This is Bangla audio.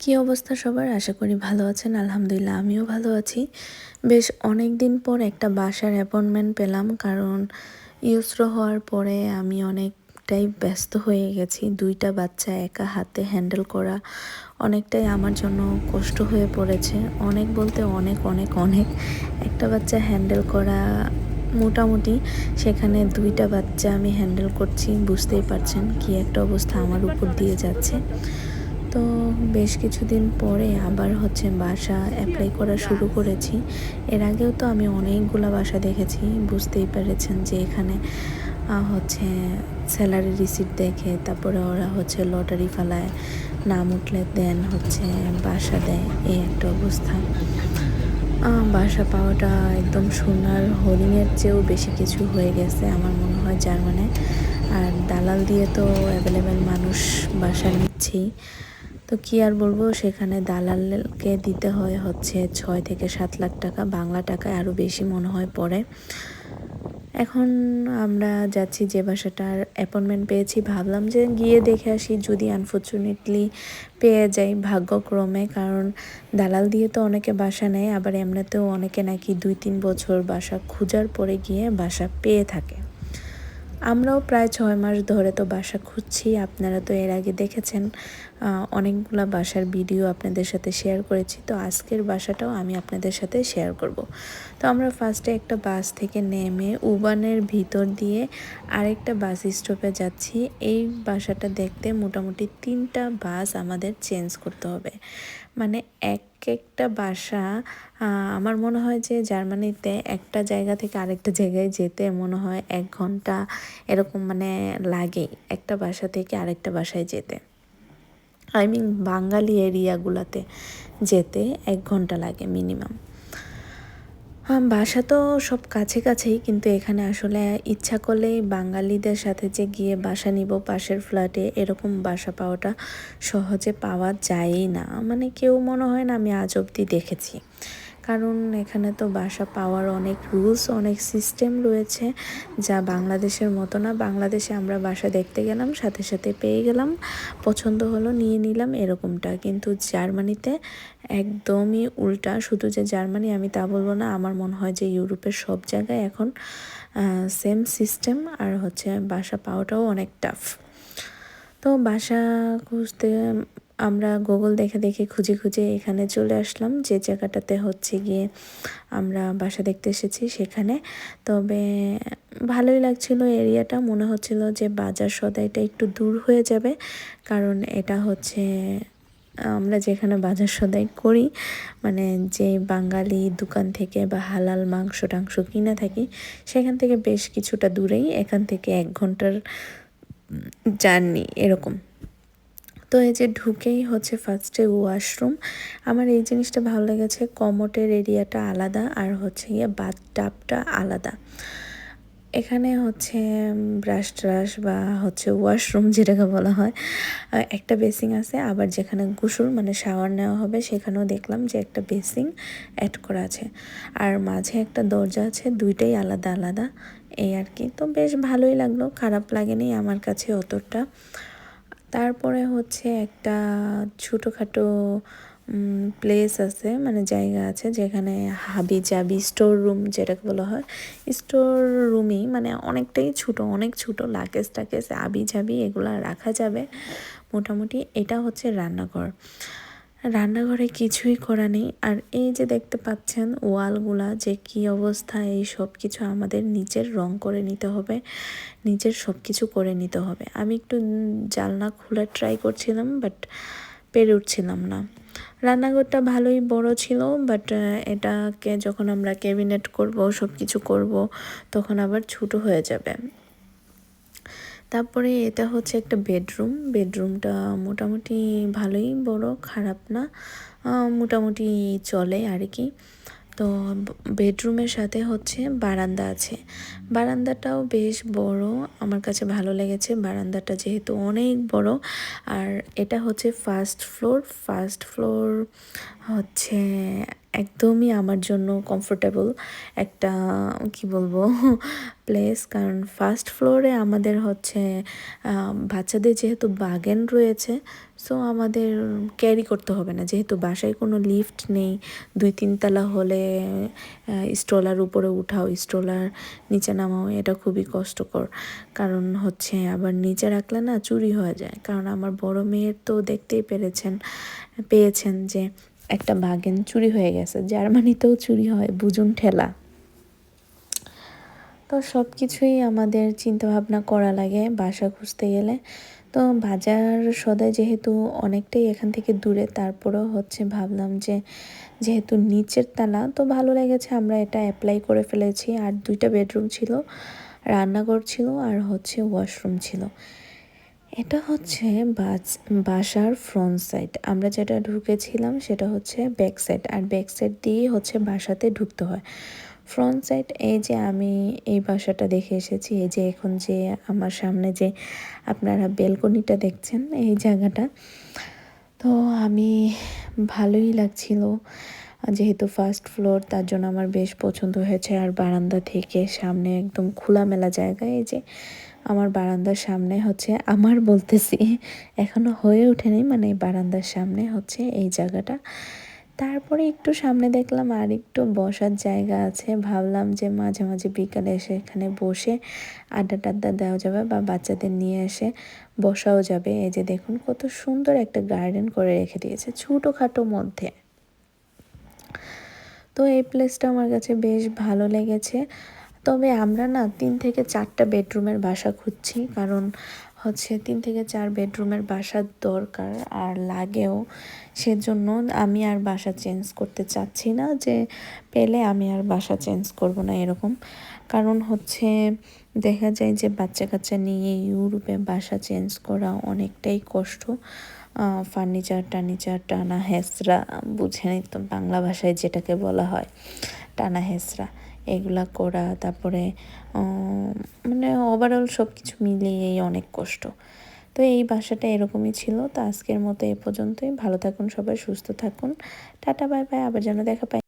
কি অবস্থা সবার? আশা করি ভালো আছেন, আলহামদুলিল্লাহ আমিও ভালো আছি। বেশ অনেক দিন পর একটা বাসার অ্যাপয়েন্টমেন্ট পেলাম, কারণ ইউসরো হওয়ার পরে আমি অনেকটাই ব্যস্ত হয়ে গেছি। দুইটা বাচ্চা একা হাতে হ্যান্ডেল করা অনেকটাই আমার জন্য কষ্ট হয়ে পড়েছে। অনেক বলতে অনেক অনেক অনেক। একটা বাচ্চা হ্যান্ডেল করা মোটামুটি সেখানে দুইটা বাচ্চা আমি হ্যান্ডেল করছি, বুঝতেই পারছেন কি একটা অবস্থা আমার উপর দিয়ে যাচ্ছে। তো বেশ কিছুদিন পরে আবার হচ্ছে বাসা অ্যাপ্লাই করা শুরু করেছি। এর আগেও তো আমি অনেকগুলো বাসা দেখেছি, বুঝতেই পেরেছেন যে এখানে হচ্ছে স্যালারি রিসিপ্ট দেখে, তারপরে ওরা হচ্ছে লটারি ফালায়, নাম উঠলে দেন, হচ্ছে বাসা দেয়, এই একটা অবস্থা। বাসা পাওয়াটা একদম সোনার হরিণের চেয়েও বেশি কিছু হয়ে গেছে আমার মনে হয় জার্মানে। দালাল দিয়ে তো অ্যাভেলেবেল মানুষ বাসা নিচ্ছেই তো কি আর বলব, সেখানে দালালকে দিতে হয় হচ্ছে ছয় থেকে সাত লাখ টাকা, বাংলা টাকায় আরও বেশি মনে হয় পড়ে। এখন আমরা যাচ্ছি যে বাসাটার অ্যাপয়েন্টমেন্ট পেয়েছি। ভাবলাম যে গিয়ে দেখে আসি, যদি আনফর্চুনেটলি পেয়ে যাই ভাগ্যক্রমে, কারণ দালাল দিয়ে তো অনেকে বাসা নেয়, আবার এমনিতেও অনেকে নাকি দুই তিন বছর বাসা খোঁজার পরে গিয়ে বাসা পেয়ে থাকে। আমরাও প্রায় ছয় মাস ধরে তো বাসা খুঁজছি। আপনারা তো এর আগে দেখেছেন অনেকগুলো বাসার ভিডিও আপনাদের সাথে শেয়ার করেছি। তো আজকের বাসাটাও আমি আপনাদের সাথে শেয়ার করব। তো আমরা ফার্স্টে একটা বাস থেকে নেমে উবানের ভিতর দিয়ে আরেকটা বাস স্টপে যাচ্ছি। এই বাসাটা দেখতে মোটামুটি তিনটা বাস আমাদের চেঞ্জ করতে হবে। মানে এক একটা বাসা আমার মনে হয় যে জার্মানিতে একটা জায়গা থেকে আরেকটা জায়গায় যেতে মনে হয় এক ঘণ্টা এরকম মানে লাগে একটা বাসা থেকে আরেকটা বাসায় যেতে। আই মিন বাঙালি এরিয়াগুলোতে যেতে এক ঘণ্টা লাগে মিনিমাম বাসা তো সব কাছে কাছেই, কিন্তু এখানে আসলে ইচ্ছা করলেই বাঙালিদের সাথে যে গিয়ে বাসা নিব পাশের ফ্ল্যাটে এরকম বাসা পাওয়াটা সহজে পাওয়া যায়ই না। মানে কেউ মনে হয় না আমি আজ অবধি দেখেছি। কারণ এখানে তো বাসা পাওয়ার অনেক রুলস অনেক সিস্টেম রয়েছে, যা বাংলাদেশের মতো না। বাংলাদেশে আমরা বাসা দেখতে গেলাম, সাথে সাথে পেয়ে গেলাম, পছন্দ হলো নিয়ে নিলাম এরকমটা। কিন্তু জার্মানিতে একদমই উল্টা, শুধু যে জার্মানি আমি তা বলব না, আমার মনে হয় যে ইউরোপের সব জায়গায় এখন সেম সিস্টেম আর হচ্ছে বাসা পাওয়াটাও অনেক টাফ তো বাসা খুঁজতে আমরা গুগল দেখে দেখে খুঁজে খুঁজে এখানে চলে আসলাম। যে জায়গাটাতে হচ্ছে গিয়ে আমরা বাসা দেখতে এসেছি সেখানে। তবে ভালোই লাগছিল এরিয়াটা। মনে হচ্ছিল যে বাজার সদাইটা একটু দূর হয়ে যাবে। কারণ এটা হচ্ছে, আমরা যেখানে বাজার সদাই করি মানে যে বাঙালি দোকান থেকে বা হালাল মাংস টাংস কিনে থাকি, সেখান থেকে বেশ কিছুটা দূরেই এখান থেকে এক ঘণ্টার জার্নি এরকম। তো এই যে ঢুকেই হচ্ছে ফার্স্টে ওয়াশরুম আমার এই জিনিসটা ভালো লেগেছে, কমোটের এরিয়াটা আলাদা আর হচ্ছে গিয়ে বাথটাবটা আলাদা। এখানে হচ্ছে ব্রাশ ট্রাশ বা হচ্ছে ওয়াশরুম যেটাকে বলা হয় একটা বেসিং আছে। আবার যেখানে গোসল মানে শাওয়ার নেওয়া হবে, সেখানেও দেখলাম যে একটা বেসিং অ্যাড করা আছে। আর মাঝে একটা দরজা আছে, দুইটাই আলাদা আলাদা এই আর কি। তো বেশ ভালোই লাগল, খারাপ লাগেনি আমার কাছে অতটা। তারপরে হচ্ছে একটা ছোটোখাটো প্লেস আছে মানে জায়গা আছে যেখানে হাবি জাবি স্টোর রুম যেটাকে বলা হয়। স্টোর রুমই মানে অনেকটাই ছোট, অনেক ছোট লাকেজ টাকেজ আবি জাবি এগুলো রাখা যাবে। মোটামুটি এটা হচ্ছে রান্নাঘর। রান্নাঘরে কিছুই করা নেই। আর এই যে দেখতে পাচ্ছেন ওয়ালগুলা যে কি অবস্থা, এই সব কিছু আমাদের নিজের রং করে নিতে হবে, নিজের সব কিছু করে নিতে হবে। আমি একটু জালনা খোলার ট্রাই করছিলাম বাট পেরে উঠছিলাম না। রান্নাঘরটা ভালোই বড় ছিল বাট এটাকে যখন আমরা ক্যাবিনেট করব সব কিছু করব, তখন আবার ছোটো হয়ে যাবে। তারপরে এটা হচ্ছে একটা বেডরুম। বেডরুমটা মোটামুটি ভালোই বড়, খারাপ না মোটামুটি চলে আর কি। তো বেডরুমের সাথে হচ্ছে বারান্দা আছে। বারান্দাটাও বেশ বড়, আমার কাছে ভালো লেগেছে। বারান্দাটা যেহেতু অনেক বড়, আর এটা হচ্ছে ফার্স্ট ফ্লোর ফার্স্ট ফ্লোর হচ্ছে একদমই আমার জন্য কমফোর্টেবল একটা, কি বলব প্লেস কারণ ফার্স্ট ফ্লোরে আমাদের হচ্ছে বাচ্চাদের যেহেতু বাগান রয়েছে সো আমাদের ক্যারি করতে হবে না। যেহেতু বাসায় কোনো লিফট নেই, দুই তিনতলা হলে স্ট্রলার উপরে উঠাও স্ট্রলার নিচে নামাও, এটা খুবই কষ্টকর। কারণ হচ্ছে আবার নিচে রাখলে না চুরি হয়ে যায়। কারণ আমার বড় মেয়ের তো দেখতেই পেরেছেন, পেয়েছেন যে একটা বাগেন চুরি হয়ে গেছে, জার্মানিতেও চুরি হয় বুজুন ঠেলা। তো সব কিছুই আমাদের চিন্তা ভাবনা করা লাগে বাসা খুঁজতে গেলে। তো বাজার সদাই যেহেতু অনেকটাই এখান থেকে দূরে, তারপরেও হচ্ছে ভাবলাম যে যেহেতু নিচের তালা, তো ভালো লেগেছে আমরা এটা অ্যাপ্লাই করে ফেলেছি। আর দুইটা বেডরুম ছিল, রান্নাঘর ছিল আর হচ্ছে ওয়াশরুম ছিল। এটা হচ্ছে বাস- বাসার ফ্রন্ট সাইড আমরা যেটা ঢুকেছিলাম সেটা হচ্ছে ব্যাক সাইড আর ব্যাক সাইড দিয়ে হচ্ছে বাসাতে ঢুকতে হয়। ফ্রন্ট সাইড এই যে আমি এই বাসাটা দেখে এসেছি, এই যে এখন যে আমার সামনে যে আপনারা বেলকনিটা দেখছেন, এই জায়গাটা। তো আমি ভালোই লাগছিল, যেহেতু ফার্স্ট ফ্লোর তার জন্য আমার বেশ পছন্দ হয়েছে। আর বারান্দা থেকে সামনে একদম খোলামেলা জায়গা, এই যে আমার বারান্দার সামনে হচ্ছে আমার বলতেছি। এখনও হয়ে ওঠেনি মানে বারান্দার সামনে হচ্ছে এই জায়গাটা। তারপরে একটু সামনে দেখলাম আর একটু বসার জায়গা আছে। ভাবলাম যে মাঝে মাঝে বিকালে এসে এখানে বসে আড্ডা টাড্ডা দেওয়া যাবে বা বাচ্চাদের নিয়ে এসে বসাও যাবে। এই যে দেখুন কত সুন্দর একটা গার্ডেন করে রেখে দিয়েছে ছোটোখাটো মধ্যে। তো এই প্লেসটা আমার কাছে বেশ ভালো লেগেছে। তবে আমরা না তিন থেকে চারটা বেডরুমের বাসা খুঁজছি, কারণ হচ্ছে তিন থেকে চার বেডরুমের বাসার দরকার আর লাগেও। সেজন্য আমি আর বাসা চেঞ্জ করতে চাচ্ছি না যে পেলে আমি আর বাসা চেঞ্জ করব না এরকম। কারণ হচ্ছে দেখা যায় যে বাচ্চা কাচ্চা নিয়ে ইউরোপে বাসা চেঞ্জ করা অনেকটাই কষ্ট। ফার্নিচার টার্নিচার, টানা হেসরা বুঝেনি তো বাংলা ভাষায় যেটাকে বলা হয়, টানা হেসরা এগুলা করা, তারপরে মানে ওভারঅল সব কিছু মিলিয়েই অনেক কষ্ট। তো এই বাসাটা এরকমই ছিল। তো আজকের মতো এ পর্যন্তই। ভালো থাকুন সবাই, সুস্থ থাকুন। টাটা, বাই বাই। আবার যেন দেখা পাই।